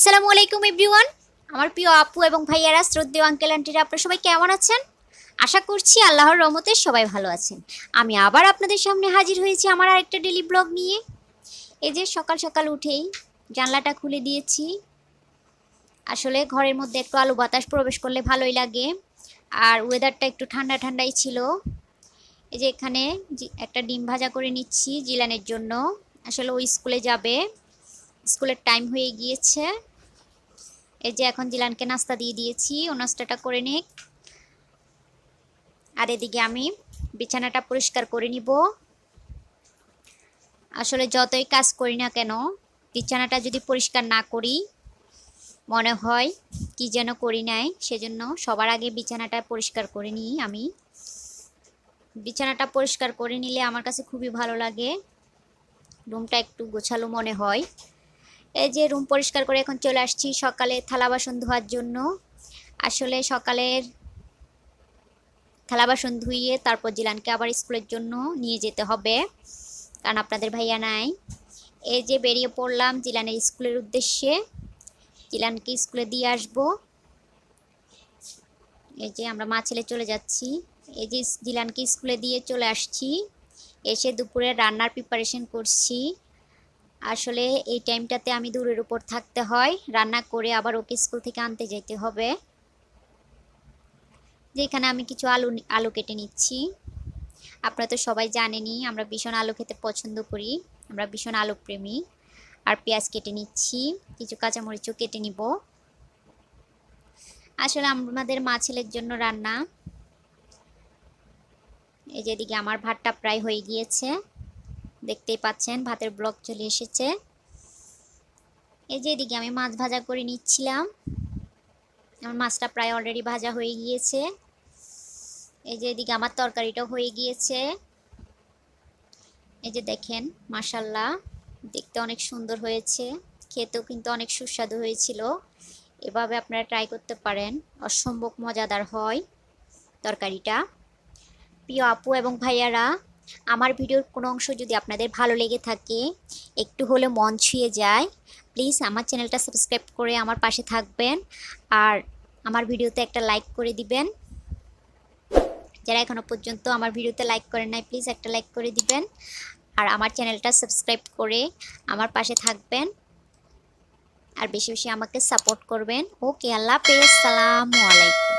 আসসালামু আলাইকুম, এভরিওয়ান। আমার প্রিয় আপু এবং ভাইয়ারা, শ্রদ্ধেয় আঙ্কেল, আন্টিরা, আপনারা সবাই কেমন আছেন? আশা করছি আল্লাহর রহমতে সবাই ভালো আছেন। আমি আবার আপনাদের সামনে হাজির হয়েছি আমার আরেকটা ডেলি ব্লগ নিয়ে। এই যে সকাল সকাল উঠেই জানলাটা খুলে দিয়েছি। আসলে ঘরের মধ্যে একটু আলু বাতাস প্রবেশ করলে ভালোই লাগে। আর ওয়েদারটা একটু ঠান্ডা ঠান্ডাই ছিল। এই যে এখানে একটা ডিম ভাজা করে নিচ্ছি জিলানের জন্য। আসলে ওই স্কুলে যাবে। স্কুলের টাইম হয়ে গিয়েছে। এই যে এখন জিলানকে নাস্তা দিয়ে দিয়েছি, ও নাস্তাটা করে নিক। আর এদিকে আমি বিছানাটা পরিষ্কার করে নিব। আসলে যতই কাজ করি না কেন, বিছানাটা যদি পরিষ্কার না করি, মনে হয় কি যেন করি নাই। সেজন্য সবার আগে বিছানাটা পরিষ্কার করে নিই আমি। বিছানাটা পরিষ্কার করে নিলে আমার কাছে খুবই ভালো লাগে। রুমটা একটু গোছালো মনে হয়। এই যে রুম পরিষ্কার করে এখন চলে আসছি সকালে থালা বাসন ধোয়ার জন্য। আসলে সকালের থালা বাসন ধুইয়ে তারপর জিলানকে আবার স্কুলের জন্য নিয়ে যেতে হবে, কারণ আপনাদের ভাইয়া নাই। এই যে বেরিয়ে পড়লাম জিলানের স্কুলের উদ্দেশ্যে, জিলানকে স্কুলে দিয়ে আসব। এই যে আমরা মা ছেলে চলে যাচ্ছি। এই যে জিলানকে স্কুলে দিয়ে চলে আসছি। এসে দুপুরে রান্নার প্রিপারেশন করছি। আসলে এই টাইমটাতে আমি দূরের উপর থাকতে হয়। রান্না করে আবার ওকে স্কুল থেকে আনতে যেতে হবে। যেখানে আমি কিছু আলু আলু কেটে নিচ্ছি। আপনারা তো সবাই জানেনই, আমরা ভীষণ আলু খেতে পছন্দ করি। আমরা ভীষণ আলু প্রেমী আর পেঁয়াজ কেটে নিচ্ছি, কিছু কাঁচামরিচও কেটে নিব। আসলে আমাদের মা ছেলের জন্য রান্না। এই যেদিকে আমার ভাতটা প্রায় হয়ে গিয়েছে। দেখতেই পাচ্ছেন, ভাতের ব্লক চলে এসেছে। এই যে এদিকে আমি মাছ ভাজা করে নিচ্ছিলাম। আমার মাছটা প্রায় অলরেডি ভাজা হয়ে গিয়েছে। এই যে এদিকে আমার তরকারিটাও হয়ে গিয়েছে। এই যে দেখেন মাসাল্লাহ দেখতে অনেক সুন্দর হয়েছে। খেতেও কিন্তু অনেক সুস্বাদু হয়েছিল। এভাবে আপনারা ট্রাই করতে পারেন। অসম্ভব মজাদার হয় তরকারিটা। প্রিয় আপু এবং ভাইয়ারা আমার ভিডিওর কোনো অংশ যদি আপনাদের ভালো লেগে থাকে, একটু হলে মন ছুঁয়ে যায় প্লিজ আমার চ্যানেলটা সাবস্ক্রাইব করে আমার পাশে থাকবেন আর আমার ভিডিওতে একটা লাইক করে দিবেন। যারা এখনও পর্যন্ত আমার ভিডিওতে লাইক করেন নাই প্লিজ একটা লাইক করে দিবেন আর আমার চ্যানেলটা সাবস্ক্রাইব করে আমার পাশে থাকবেন আর বেশি বেশি আমাকে সাপোর্ট করবেন। ওকে আল্লাহ হাফেজ, সালামু আলাইকুম।